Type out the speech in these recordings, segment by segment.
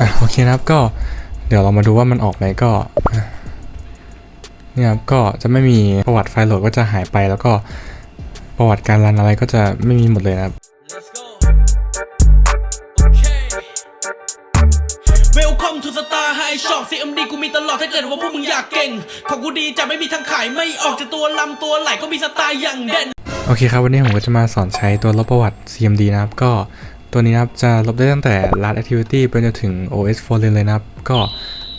อะโอเคนะครับก็เดี๋ยวเรามาดูว่ามันออกไหมก็อะเนี่ยครับก็จะไม่มีประวัติไฟล์โหลดก็จะหายไป แล้วก็ประวัติการรันอะไรก็จะไม่มีหมดเลยนะครับ Let's go. Okay. Welcome to Star High Shop CMD กูมีตลอดถ้าเกิดว่าพวกมึงอยากเก่ง ของกูดีจะไม่มีทางขายไม่ออกจากตัวลำตัวไหลก็มีสไตล์อย่างเด่น โอเคครับ วันนี้ผมก็จะมาสอนใช้ตัวลบประวัติ CMD นะครับก็ ตัวนี้นะครับจะลบได้ตั้งแต่ last activity ไปจนถึง OS for Lane เลยนะครับ ก็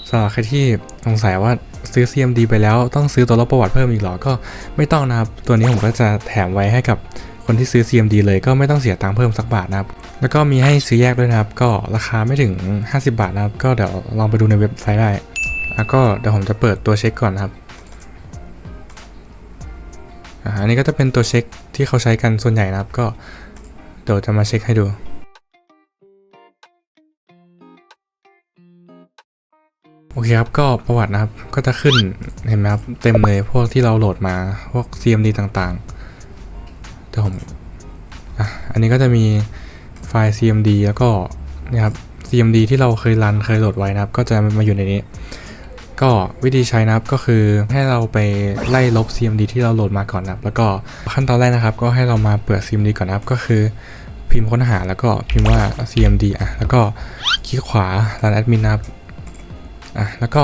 สำหรับใครที่สงสัยว่าซื้อ CMD ไปแล้วต้องซื้อตัวลบประวัติเพิ่มอีกหรอ ก็ไม่ต้องนะครับ ตัวนี้ผมก็จะแถมไว้ให้กับคนที่ซื้อ CMD เลยก็ไม่ต้องเสียตังค์เพิ่มสักบาทนะครับ แล้วก็มีให้ซื้อแยกด้วยนะครับ ก็ราคาไม่ถึง 50 บาทนะครับ ก็เดี๋ยวลองไปดูในเว็บไซต์ได้ แล้วก็เดี๋ยวผมจะเปิดตัวเช็คก่อนนะครับอันนี้ก็จะเป็นตัวเช็คที่เขาใช้กันส่วนใหญ่นะครับ ก็เดี๋ยวจะมาเช็คให้ดู โอเคครับ ก็ประวัตินะครับ ก็จะขึ้น เห็นไหมครับ เต็มเลยพวกที่เราโหลดมา พวก CMD ต่างๆเดี๋ยวผมอะอันนี้ก็จะมีไฟล์ CMD แล้วก็นี่ยครับ CMD ที่เราเคยรันเคยโหลดไว้นะครับ ก็จะมาอยู่ในนี้ ก็วิธีใช้นะครับก็คือให้เราไปไล่ลบ CMD ที่เราโหลดมาก่อนนะครับ แล้วก็ขั้นตอนแรกนะครับ ก็ให้เรามาเปิด CMD ก่อนนะครับ ก็คือพิมพ์ค้นหาแล้วก็พิมพ์ว่า CMD อะ แล้วก็คลิกขวา run admin นะครับ อะแล้วก็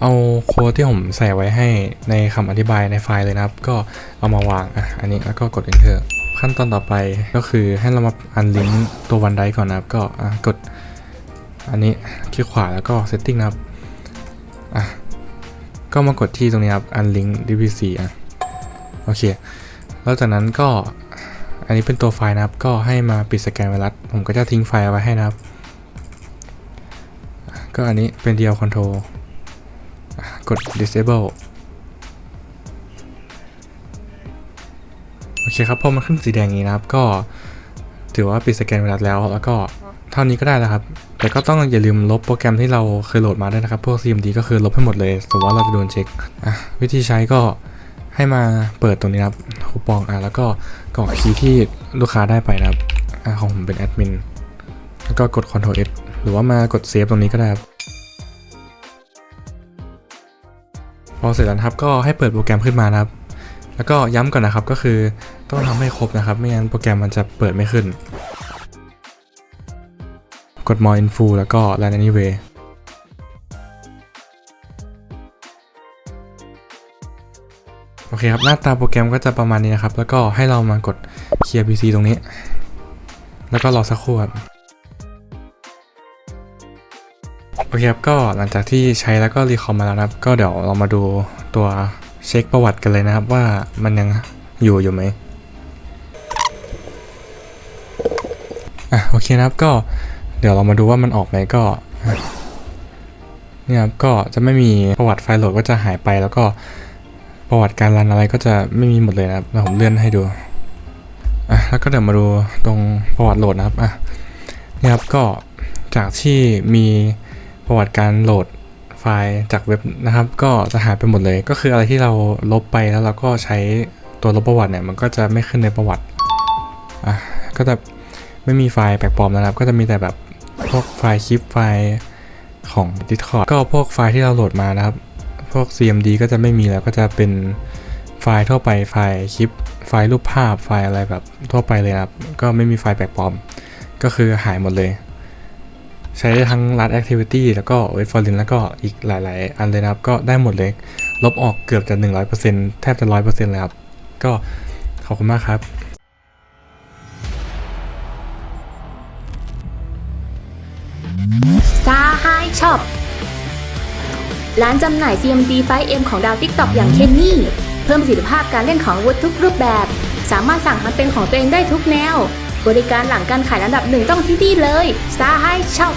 เอาโค้ดที่ผมใส่ไว้ให้ในคำอธิบายในไฟล์เลยนะครับ ก็เอามาวางอะอันนี้แล้วก็กด enter ขั้นตอนต่อไปก็คือให้เรามาอันลิงก์ตัววันไดก่อนนะครับก็กดอันนี้คลิกขวาแล้วก็ setting นะครับอะก็มากดที่ตรงนี้ครับ unlink dvc อะโอเคแล้วจากนั้นก็อันนี้เป็นตัวไฟล์นะครับ ก็ให้มาปิดสแกนไวรัสผมก็จะทิ้งไฟล์เอาไว้ให้นะครับ ก็อันนี้เป็น DL control อ่กด disable โอเคครับพอมันขึ้นสีแดงอย่างนี้นะครับ ก็ถือว่าปิดสแกนไวรัสแล้ว แล้วก็เท่านี้ก็ได้แล้วครับ แต่ก็ต้องอย่าลืมลบโปรแกรมที่เราเคยโหลดมาด้วยนะครับ พวก CMD ก็คือลบให้หมดเลยสมมติว่าเราจะโดนเช็คอวิธีใช้ก็ให้มาเปิดตรงนี้ครับคูปองอะแล้วก็กรอกคีย์ที่ลูกค้าได้ไปนะครับอของผมเป็นแอดมินแล้วก็กด Ctrl S หรือว่ามากดเซฟตรงนี้ก็ได้ครับพอเสร็จแล้วครับก็ให้เปิดโปรแกรมขึ้นมานะครับ แล้วก็ย้ำก่อนนะครับก็คือต้องทำให้ครบนะครับ ไม่งั้นโปรแกรมมันจะเปิดไม่ขึ้น กด more info แล้วก็ run anyway โอเคครับ หน้าตาโปรแกรมก็จะประมาณนี้นะครับ แล้วก็ให้เรามากด clear pc ตรงนี้ แล้วก็รอสักครู่ครับ โอเคครับก็หลังจากที่ใช้แล้วก็รีคอมมาแล้วนะครับ ก็เดี๋ยวเรามาดูตัวเช็คประวัติกันเลยนะครับว่ามันยังอยู่อยู่ไหมอะโอเคนะครับก็เดี๋ยวเรามาดูว่ามันออกไหมก็เนี่ยครับก็จะไม่มีประวัติไฟล์โหลดก็จะหายไปแล้วก็ประวัติการรันอะไรก็จะไม่มีหมดเลยนะครับผมเลื่อนให้ดูอะแล้วก็เดี๋ยวมาดูตรงประวัติโหลดนะครับอะเนี่ยครับก็จากที่มี ประวัติการโหลดไฟล์จากเว็บนะครับ ก็จะหายไปหมดเลย ก็คืออะไรที่เราลบไปแล้วเราก็ใช้ตัวลบประวัติเนี่ยมันก็จะไม่ขึ้นในประวัติอะก็จะไม่มีไฟล์แปลกปลอมนะครับ ก็จะมีแต่แบบพวกไฟล์คลิปไฟล์ของ Discord ก็พวกไฟล์ที่เราโหลดมานะครับ พวก CMD ก็จะไม่มีแล้วก็จะเป็นไฟล์ทั่วไปไฟล์คลิป ไฟล์รูปภาพไฟล์อะไรแบบทั่วไปเลยครับ ก็ไม่มีไฟล์แปลกปลอม ก็คือหายหมดเลย ใช้ได้ทั้ง Last Activity แล้วก็ Wait for Lin แล้วก็อีกหลาย ๆ อันเลยนะครับ ก็ได้หมดเลย ลบออกเกือบจะ 100%แทบจะ 100%เลยครับ ก็ขอบคุณมากครับ Star High Shop ร้านจำหน่าย CMD 5M ของดาว TikTok อย่างเคนนี่ เพิ่มประสิทธิภาพการเล่นของวุธทุกรูปแบบ สามารถสั่งทำเป็นของตัวเองได้ทุกแนว บริการหลังการขายระดับหนึ่งต้องที่นี่เลย Star High Shop